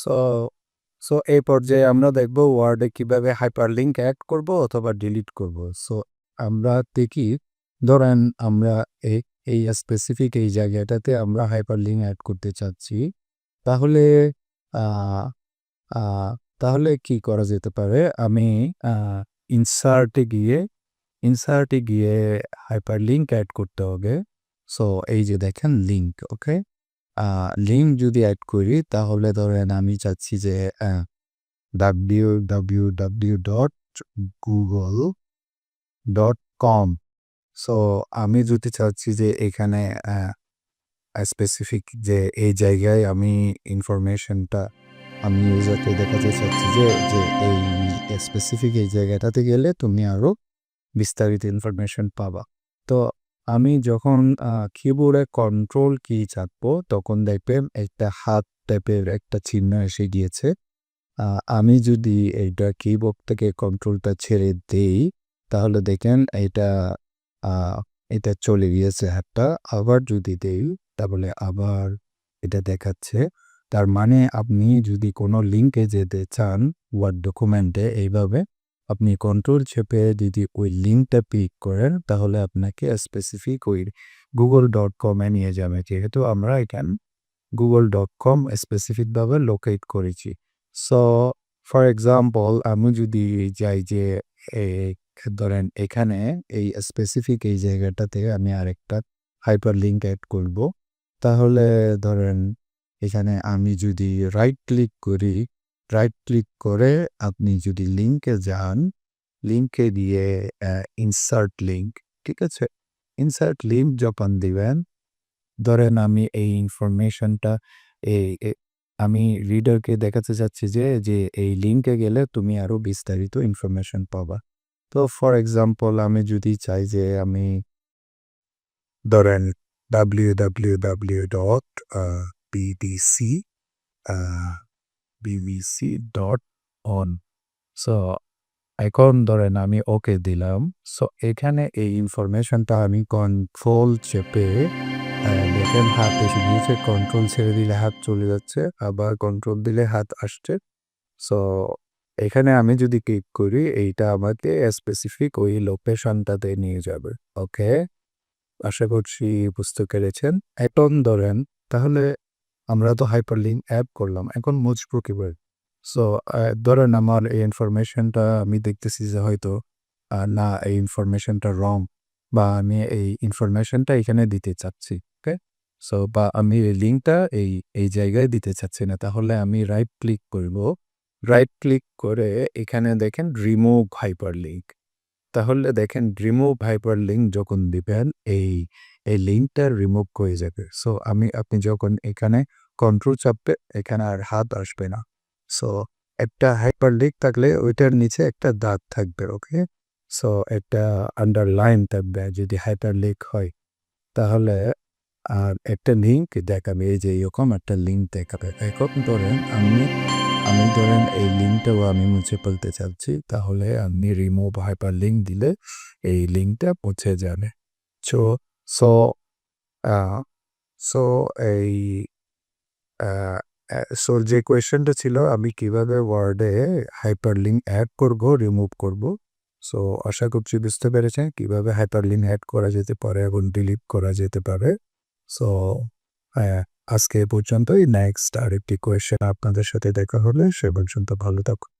So so এই পর্যায়ে আমরা দেখব ওয়ার্ডে কীভাবে হাইপারলিংক অ্যাড করব অথবা ডিলিট করব। সো আমরা দেখি, ধরেন আমরা এই এই স্পেসিফিক এই জায়গাটাতে আমরা হাইপারলিংক অ্যাড করতে চাচ্ছি। তাহলে তাহলে কি করা যেতে পারে? আমি ইনসার্টে গিয়ে ইনসার্টে গিয়ে হাইপারলিংক অ্যাড করতে হবে। সো এই যে দেখেন লিঙ্ক ওকে লিঙ্ক যদি অ্যাড করি, তাহলে ধরেন আমি চাচ্ছি যে W W W dot Google dot com so আমি যদি চাচ্ছি যে, এখানে স্পেসিফিক যে, এই জায়গায় আমি ইনফরমেশনটা আমি ইউজারকে দেখাতে চাচ্ছি যে যে, এই স্পেসিফিক এই জায়গাটাতে গেলে তুমি আরও বিস্তারিত ইনফরমেশন পাবা। তো আমি যখন কিবোর্ডে কন্ট্রোল কি চাপবো, তখন দেখবেন একটা হাত টাইপের একটা চিহ্ন এসে গিয়েছে। আমি যদি এইটা কিবোর্ড থেকে কন্ট্রোলটা ছেড়ে দেই, তাহলে দেখেন এটা এটা চলে গিয়েছে হাতটা। আবার যদি দেই, তাহলে আবার এটা দেখাচ্ছে। তার মানে আপনি যদি কোনো লিঙ্কে যেতে চান ওয়ার্ড ডকুমেন্টে এইভাবে আপনি কন্ট্রোল চেপে যদি ওই লিঙ্কটা পিক করেন, তাহলে আপনাকে স্পেসিফিক ওই গুগল ডট কমে নিয়ে যাবে। যেহেতু আমরা এখান গুগল ডট কম স্পেসিফিকভাবে লোকেট করেছি। সো ফর এক্সাম্পল আমি যদি যাই যে ধরেন এখানে এই স্পেসিফিক এই জায়গাটাতে আমি আরেকটা হাইপার লিঙ্ক অ্যাড করব। তাহলে ধরেন এখানে আমি যদি রাইট ক্লিক করি রাইট ক্লিক করে আপনি যদি লিঙ্কে যান লিঙ্কে দিয়ে ইনসার্ট লিঙ্ক ঠিক আছে? ইনসার্ট লিঙ্ক যখন দিবেন, ধরেন আমি এই ইনফরমেশনটা এই আমি রিডারকে দেখাতে চাচ্ছি যে যে এই লিঙ্কে গেলে তুমি আরও বিস্তারিত ইনফরমেশন পাবা। তো ফর এক্সাম্পল আমি যদি চাই যে আমি ধরেন W W W dot BDC on so এখন ধরেন আমি ওকে দিলাম। সো এখানে এই ইনফরমেশনটা আমি কন্ট্রোল চেপে দেখেন হাত এসে গিয়েছে কন্ট্রোল ছেড়ে দিলে হাত চলে যাচ্ছে, আবার কন্ট্রোল দিলে হাত আসছে। সো এখানে আমি যদি ক্লিক করি, এইটা আমাকে স্পেসিফিক ওই লোকেশনটাতে নিয়ে যাবে। ওকে আশা করছি বুঝতে পেরেছেন। এখন ধরেন, তাহলে আমরা তো হাইপারলিংক অ্যাপ করলাম, এখন মুছবো কীভাবে? সো ধরেন আমার এই ইনফরমেশনটা আমি দেখতেছি যে হয়তো না, এই ইনফরমেশনটা রং বা আমি এই ইনফরমেশনটা এখানে দিতে চাচ্ছি ওকে সো বা আমি এই লিঙ্কটা এই এই জায়গায় দিতে চাচ্ছি না, তাহলে আমি রাইট ক্লিক করব। রাইট ক্লিক করে এখানে দেখেন রিমুভ হাইপার লিঙ্ক তাহলে দেখেন রিমুভ হাইপার লিঙ্ক যখন দিবেন, এই এই লিঙ্কটা রিমুভ হয়ে যাবে। সো আমি, আপনি যখন এখানে কন্ট্রোল চাপবে, এখানে আর হাত আসবে না। সো একটা হাইপার লিঙ্ক থাকলে ওইটার নিচে একটা দাগ থাকবে ওকে সো একটা আন্ডারলাইন থাকবে, যদি হাইপার লিক হয়, তাহলে আর একটা লিঙ্ক দেখাবে, এই যে এরকম একটা লিঙ্ক দেখাবে। এখন ধরেন আমি আমি ধরেন এই লিঙ্কটাও আমি মুছে ফেলতে চাচ্ছি, তাহলে আমি রিমুভ হাইপার লিঙ্ক দিলে এই লিঙ্কটা মুছে যাবে। সো সো সো এই সো যে কোয়েশ্চেনটা ছিল, আমি কীভাবে ওয়ার্ডে হাইপার লিঙ্ক অ্যাড করব রিমুভ করব? সো আশা করছি বুঝতে পেরেছেন, কীভাবে হাইপার লিঙ্ক অ্যাড করা যেতে পারে এবং ডিলিট করা যেতে পারে? সো আজকে পর্যন্তই। নেক্সট আরেকটি কোয়েশ্চেন আপনাদের সাথে দেখা হলে, সে পর্যন্ত ভালো থাকুন।